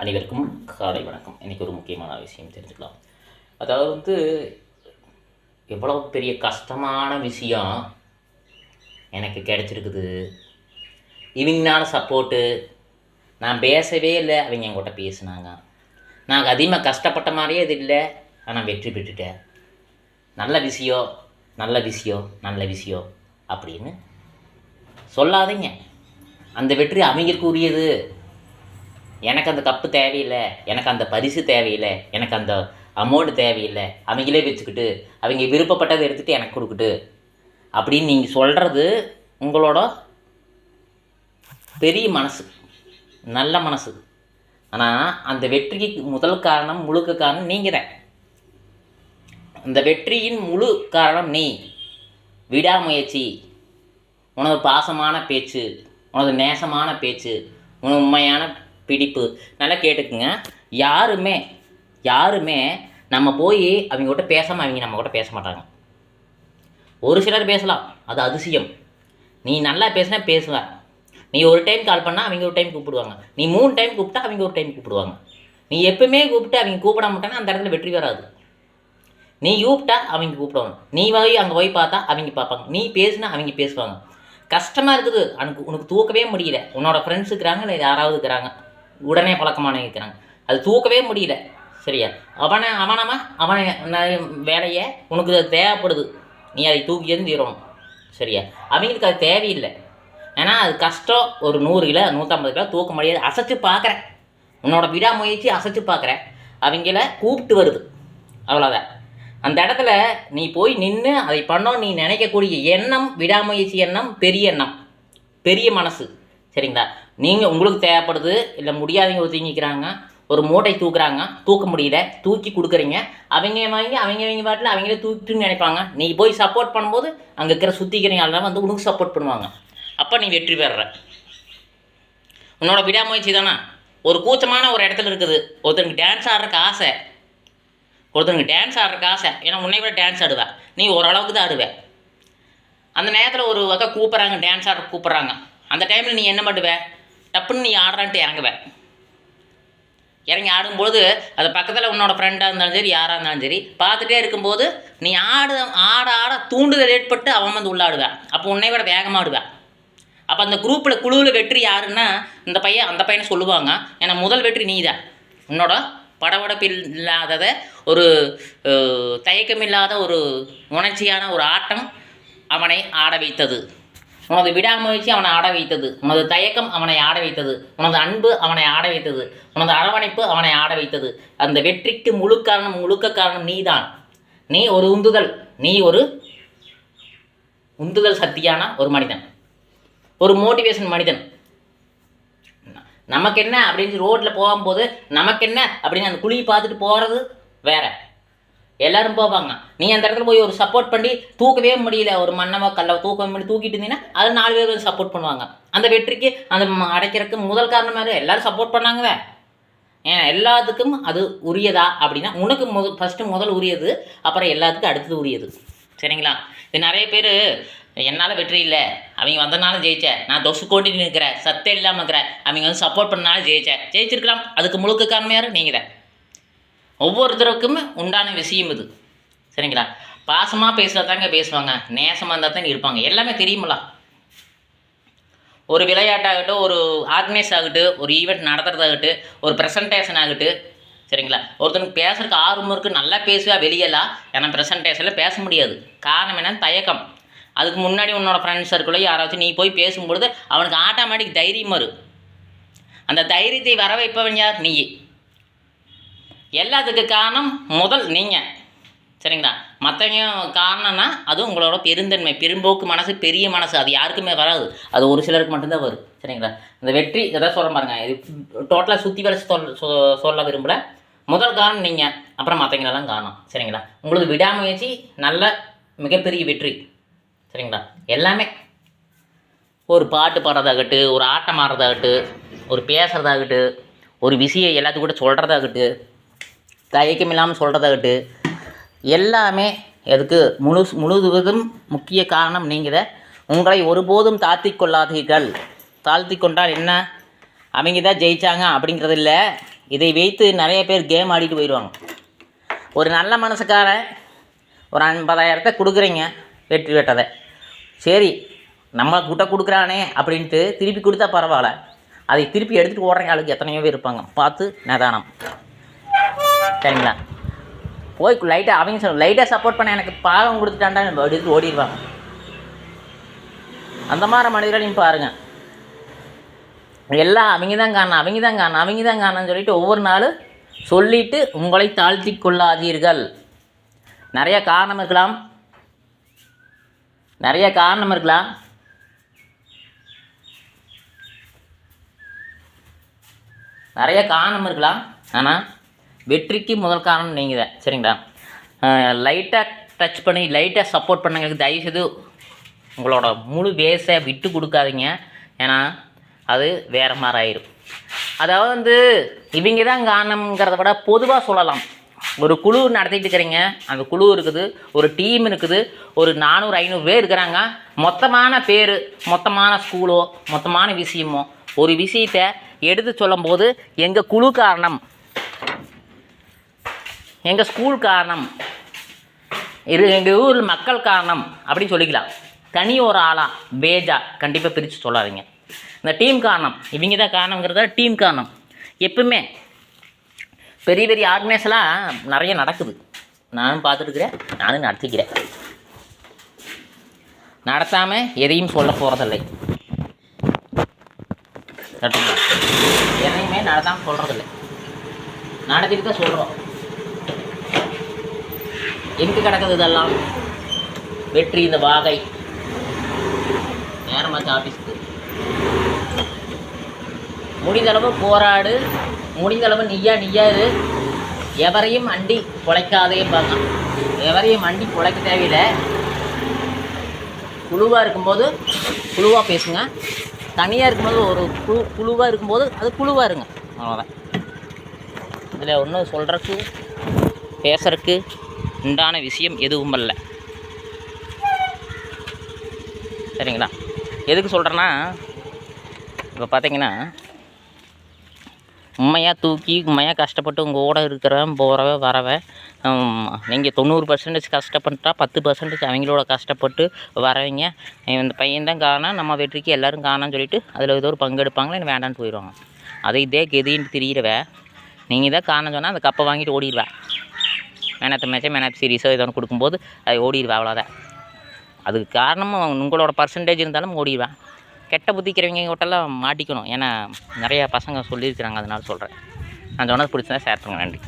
அனைவருக்கும் காலை வணக்கம். இன்றைக்கி ஒரு முக்கியமான விஷயம் தெரிஞ்சுக்கலாம். அதாவது வந்து எவ்வளோ பெரிய கஷ்டமான விஷயம் எனக்கு கிடச்சிருக்குது. இவங்கனால சப்போர்ட்டு நான் பேசவே இல்லை. அவங்க என்கிட்ட பேசுனாங்க. நான் அதிகமாக கஷ்டப்பட்ட மாதிரியே இது இல்லை. ஆனால் வெற்றி பெற்றுட்டேன். நல்ல விஷயம் நல்ல விஷயம் நல்ல விஷயம் அப்படின்னு சொல்லாதீங்க. அந்த வெற்றி அவங்களுக்கு உரியது எனக்கு அந்த கப்பு தேவையில்லை எனக்கு அந்த பரிசு தேவையில்லை எனக்கு அந்த அமௌண்ட் தேவையில்லை. அவங்களே வச்சுக்கிட்டு அவங்க விருப்பப்பட்டதை எடுத்துகிட்டு எனக்கு கொடுக்குட்டு. அப்படின்னு நீங்கள் சொல்கிறது உங்களோட பெரிய மனசு நல்ல மனசு. ஆனால் அந்த வெற்றிக்கு முதல் காரணம் முழுக்க காரணம் நீங்கள் தான் அந்த வெற்றியின் முழு காரணம் நீ. விடாமுயற்சி. உனது பாசமான பேச்சு உனது நேசமான பேச்சு உனது உண்மையான பிடிப்பு. நல்லா கேட்டுக்குங்க. யாருமே யாருமே நம்ம போய் அவங்ககிட்ட பேசாமல் அவங்க நம்ம பேச மாட்டாங்க. ஒரு சிலர் பேசலாம். அது அதிசயம். நீ நல்லா பேசினா பேசுவ. நீ ஒரு டைம் கால் பண்ணால் அவங்க ஒரு டைம் கூப்பிடுவாங்க. நீ மூணு டைம் கூப்பிட்டா அவங்க ஒரு டைம் கூப்பிடுவாங்க. நீ எப்பவுமே கூப்பிட்டு அவங்க கூப்பிட மாட்டாங்கன்னா அந்த இடத்துல வெற்றி வராது. நீ கூப்பிட்டா அவங்க கூப்பிடுவாங்க. நீ போய் அங்கே போய் பார்த்தா அவங்க பார்ப்பாங்க. நீ பேசுனா அவங்க பேசுவாங்க. கஷ்டமாக இருக்குது. அனுக்கு உனக்கு தூக்கவே முடியல. உன்னோட ஃப்ரெண்ட்ஸ் இருக்கிறாங்க இல்லை யாராவது இருக்கிறாங்க உடனே பழக்கமான இருக்கிறாங்க. அது தூக்கவே முடியல. சரியா? அவனை அவனவன் அவனை வேலையை உனக்கு அது தேவைப்படுது. நீ அதை தூக்கி எறிந்து தீரணும். சரியா? அவங்களுக்கு அது தேவையில்லை. ஏன்னா அது கஷ்டம். ஒரு நூறு கிலோ நூற்றம்பது கிலோ தூக்க முடியாது. அசைச்சு பார்க்குறேன். உன்னோட விடாமுயற்சி அசைச்சு பார்க்குறேன். அவங்கள கூப்பிட்டு வருது. அவ்வளோதான் அந்த இடத்துல நீ போய் நின்று அதை பண்ணோம் நீ நினைக்கக்கூடிய எண்ணம் விடாமுயற்சி எண்ணம் பெரிய எண்ணம். பெரிய மனசு. சரிங்களா? நீங்கள் உங்களுக்கு தேவைப்படுது இல்லை முடியாதவங்க ஒதுங்கிக்கிறாங்க ஒரு மூட்டை தூக்குறாங்க தூக்க முடியல தூக்கி கொடுக்குறீங்க அவங்க வாங்கி அவங்க அவங்க பாட்டில் அவங்களே தூக்கிட்டுன்னு நினைப்பாங்க. நீ போய் சப்போர்ட் பண்ணும்போது அங்கே இருக்கிற சுற்றிக்கிறீங்க எல்லாம் வந்து உனக்கு சப்போர்ட் பண்ணுவாங்க. அப்போ நீ வெற்றி பெறுற. உன்னோட விடாமுயற்சி தானே? ஒரு கூச்சமான ஒரு இடத்துல இருக்குது. ஒருத்தனுக்கு டான்ஸ் ஆடுறக்கு ஆசை. ஒருத்தனுக்கு டான்ஸ் ஆடுறக்கு ஆசை. ஏன்னா உன்னை விட டான்ஸ் ஆடுவேன் நீ ஓரளவுக்கு தான் ஆடுவேன் அந்த நேரத்தில் ஒரு வகை கூப்பிட்றாங்க டான்ஸ் ஆட கூப்பிட்றாங்க. அந்த டைமில் நீ என்ன பண்ணுவ? டப்புன்னு நீ ஆடுறான்ட்டு இறங்குவேன் இறங்கி ஆடும்போது அது பக்கத்தில் உன்னோட ஃப்ரெண்டாக இருந்தாலும் சரி யாராக இருந்தாலும் சரி பார்த்துட்டே இருக்கும்போது நீ ஆடு ஆட ஆட தூண்டுதல் ஏற்பட்டு அவன் வந்து உள்ளாடுவேன் அப்போ உன்னை விட வேகமாக ஆடுவேன் அப்போ அந்த குரூப்பில் குழுவில் வெற்றி யாருன்னா இந்த பையன் அந்த பையனை சொல்லுவாங்க. ஏன்னா முதல் வெற்றி நீ தான் உன்னோட படபடப்பு இல்லாதத ஒரு தயக்கமில்லாத ஒரு உணர்ச்சியான ஒரு ஆட்டம் அவனை ஆட வைத்தது. உனது விடாமுயற்சி அவனை ஆட வைத்தது. உனது தயக்கம் அவனை ஆட வைத்தது. உனது அன்பு அவனை ஆட வைத்தது. உனது அரவணைப்பு அவனை ஆட வைத்தது. அந்த வெற்றிக்கு முழு காரணம் முழுக்க காரணம் நீதான். நீ ஒரு உந்துதல். நீ ஒரு உந்துதல் சக்தியான ஒரு மனிதன். ஒரு மோட்டிவேஷன் மனிதன். நமக்கு என்ன அப்படின்னு ரோட்டில் போகும்போது நமக்கு என்ன அப்படின்னு அந்த குழியை பார்த்துட்டு போகிறது வேற. எல்லாரும் போவாங்க. நீ அந்த இடத்துல போய் ஒரு சப்போர்ட் பண்ணி தூக்கவே முடியல. ஒரு மண்ணவோ கல்லவோ தூக்க முடியல. தூக்கிட்டு இருந்தீங்கன்னா அது நாலு பேர் வந்து சப்போர்ட் பண்ணுவாங்க. அந்த வெற்றிக்கு அந்த ம- அடைக்கிறதுக்கு முதல் காரணமாக எல்லாரும் சப்போர்ட் பண்ணாங்க ஏன் எல்லாத்துக்கும் அது உரியதா அப்படின்னா உனக்கு முத ஃபஸ்ட்டு முதல் உரியது அப்புறம் எல்லாத்துக்கும் அடுத்தது உரியது. சரிங்களா? இது நிறைய பேர் என்னால் வெற்றி இல்லை. அவங்க வந்தனால ஜெயிச்சேன் நான் தொசு கோட்டி நிற்கிறேன் சத்தம் இல்லாமல் இருக்கிறேன். அவங்க வந்து சப்போர்ட் பண்ணாலும் ஜெயிச்சேன் ஜெயிச்சிருக்கலாம். அதுக்கு முழுக்க காரணம் யார்? நீங்கள் தான் ஒவ்வொருத்தருக்கும் உண்டான விஷயம் இது. சரிங்களா? பாசமாக பேசுகிறா தாங்க பேசுவாங்க. நேசமாக இருந்தால் தான் இருப்பாங்க. எல்லாமே தெரியுமில்ல ஒரு விளையாட்டாகட்டும் ஒரு ஆர்கனைஸ் ஆகட்டும் ஒரு ஈவெண்ட் நடத்துறதாகட்டும் ஒரு ப்ரெசன்டேஷன் ஆகட்டும் சரிங்களா? ஒருத்தனுக்கு பேசுறதுக்கு ஆர்வம் இருக்குது நல்லா பேசுவா வெளியெல்லாம் ஏன்னா ப்ரெசன்டேஷனில் பேச முடியாது. காரணம் என்ன தயக்கம். அதுக்கு முன்னாடி உன்னோட ஃப்ரெண்ட்ஸ் சர்க்கிளோ யாராச்சும் நீ போய் பேசும்பொழுது அவனுக்கு ஆட்டோமேட்டிக் தைரியம் வரும். அந்த தைரியத்தை வர வைப்பவன் யார்? நீ எல்லாத்துக்கு காரணம் முதல் நீங்கள் சரிங்களா? மற்றவங்க காரணம்னா அது உங்களோட பெருந்தன்மை பெரும்போக்கு மனசு பெரிய மனசு. அது யாருக்குமே வராது. அது ஒரு சிலருக்கு மட்டும்தான் வரும். சரிங்களா? இந்த வெற்றி எதாவது சொல்ல பாருங்க. இது டோட்டலாக சுற்றி வேலை சொல் சொ- சொல்ல விரும்பல. முதல் காரணம் நீங்கள் அப்புறம் மற்றவங்களெல்லாம் காரணம். சரிங்களா? உங்களுக்கு விடாமுயற்சி நல்ல மிகப்பெரிய வெற்றி. சரிங்களா? எல்லாமே. ஒரு பாட்டு பாடுறதாகட்டும் ஒரு ஆட்டம் ஆடுறதாகட்டும் ஒரு பேசுகிறதாகட்டும் ஒரு விஷயம் எல்லாத்துக்கூட சொல்கிறதாகட்டு சொல்கிறதாகட்டும் தயக்கம் இல்லாமல் சொல்கிறதாகட்டும் எல்லாமே எதுக்கு? முழு முழுவதும் முக்கிய காரணம் நீங்கள் தான் உங்களை ஒருபோதும் தாழ்த்தி கொள்ளாதீர்கள். தாழ்த்தி கொண்டால் என்ன? அவங்க தான் ஜெயித்தாங்க அப்படிங்கிறது இல்லை. இதை வைத்து நிறைய பேர் கேம் ஆடிட்டு போயிடுவாங்க ஒரு நல்ல மனசுக்காரன் ஒரு ஐம்பதாயிரத்தை கொடுக்குறீங்க வெற்றி பெற்றதை. சரி நம்ம கிட்ட கொடுக்குறானே அப்படின்ட்டு திருப்பி கொடுத்தா பரவாயில்ல. அதை திருப்பி எடுத்துகிட்டு ஓடுற ஆளுக்கு எத்தனையோ பேர் இருப்பாங்க. பார்த்து நிதானம். சரிங்களா? போய் லைட்டாக அவங்க சொல் லைட்டாக சப்போர்ட் பண்ண எனக்கு பாகம் கொடுத்துட்டாண்டா அப்படி ஓடிடுவாங்க. அந்த மாதிரி மனிதர்களையும் பாருங்கள் எல்லாம் அவங்க தான் காரணம் அவங்க தான் காரணம் அவங்க தான் காரணம்னு சொல்லிட்டு ஒவ்வொரு நாளும் சொல்லிட்டு உங்களை தாழ்த்தி கொள்ளாதீர்கள். நிறைய காரணம் இருக்கலாம். நிறைய காரணம் இருக்கலாம். நிறைய காரணம் இருக்கலாம். ஆனால் வெற்றிக்கு முதல் காரணம் நீங்கள் தான் சரிங்களா? லைட்டாக டச் பண்ணி லைட்டாக சப்போர்ட் பண்ணுங்களுக்கு தயவுசெய்து உங்களோட முழு பேஸை விட்டு கொடுக்காதீங்க. ஏன்னா அது வேறு மாதிரி ஆயிரும். அதாவது வந்து இவங்க தான் காரணங்கிறத விட பொதுவாக சொல்லலாம். ஒரு குழு நடத்திட்டு இருக்கிறீங்க அந்த குழு இருக்குது ஒரு டீம் இருக்குது ஒரு நானூறு ஐநூறு பேர் இருக்கிறாங்க. மொத்தமான பேர் மொத்தமான ஸ்கூலோ மொத்தமான விஷயமோ ஒரு விஷயத்தை எடுத்து சொல்லும்போது எங்கள் குழு காரணம் எங்கள் ஸ்கூல் காரணம். இது எங்கள் ஊர் மக்கள் காரணம் அப்படின்னு சொல்லிக்கலாம். தனி ஒரு ஆளாக பேஜா கண்டிப்பாக பிரித்து சொல்லாதீங்க. இந்த டீம் காரணம் இவங்க தான் காரணங்கிறத டீம் காரணம். எப்பவுமே பெரிய பெரிய ஆர்கனைஸ்லாம் நிறைய நடக்குது. நானும் பார்த்துருக்குறேன் நானும் நடத்திக்கிறேன். நடத்தாமல் எதையும் சொல்ல போகிறதில்லை எதையுமே நடத்தாமல் சொல்கிறதில்லை நடத்திட்டு தான் சொல்கிறோம் எங்கே கிடக்குது இதெல்லாம்? வெற்றி இந்த வாகை. நேரமாச்சு ஆஃபீஸ்க்கு முடிந்தளவு போராடு. முடிந்தளவு நீயா நீயாது எவரையும் அண்டி குலைக்காதே பார்க்கலாம் எவரையும் அண்டி குலைக்க தேவையில்லை. குழுவாக இருக்கும்போது குழுவாக பேசுங்க. தனியாக இருக்கும்போது ஒரு குழு குழுவாக இருக்கும்போது அது குழுவாக இருங்க. அவ்வளோதான் இதில் ஒன்றும் சொல்கிறக்கு பேசுகிறக்கு உண்டான விஷயம் எதுவும் அல்ல சரிங்களா? எதுக்கு சொல்கிறேன்னா இப்போ பார்த்தீங்கன்னா உண்மையாக தூக்கி உண்மையாக கஷ்டப்பட்டு உங்கள் கூட இருக்கிறவன் போகிறவன் வரவன் நீங்கள் தொண்ணூறு பர்சன்டேஜ் கஷ்டப்பட்டா பத்து பர்சன்டேஜ் அவங்களோட கஷ்டப்பட்டு வரவங்க இந்த பையன் தான் காரணம் நம்ம வெற்றிக்கு எல்லோரும் காணான்னு சொல்லிட்டு அதில் ஏதோ ஒரு பங்கெடுப்பாங்களே எனக்கு வேண்டான்னு போயிடுவாங்க. அதை இதே கெதின்னு திரியிறவ நீங்கள் தான் காரணம் சொன்னால் அந்த கப்பை வாங்கிட்டு ஓடிடுவேன் மேனத்த மேட்சே ஆஃப் சீரீஸோ ஏதோ ஒன்று கொடுக்கும்போது அது ஓடிடுவேன் அவ்வளோதான் அதுக்கு காரணமும் உங்களோட பர்சன்டேஜ் இருந்தாலும் ஓடிடுவேன் கெட்ட புத்திக்கிறவங்க கிட்டலாம் மாட்டிக்கணும். ஏன்னா நிறையா பசங்க சொல்லியிருக்கிறாங்க அதனால சொல்கிறேன் நான் சொன்னது பிடிச்சதா ஷேர் பண்ணுங்க. நன்றி.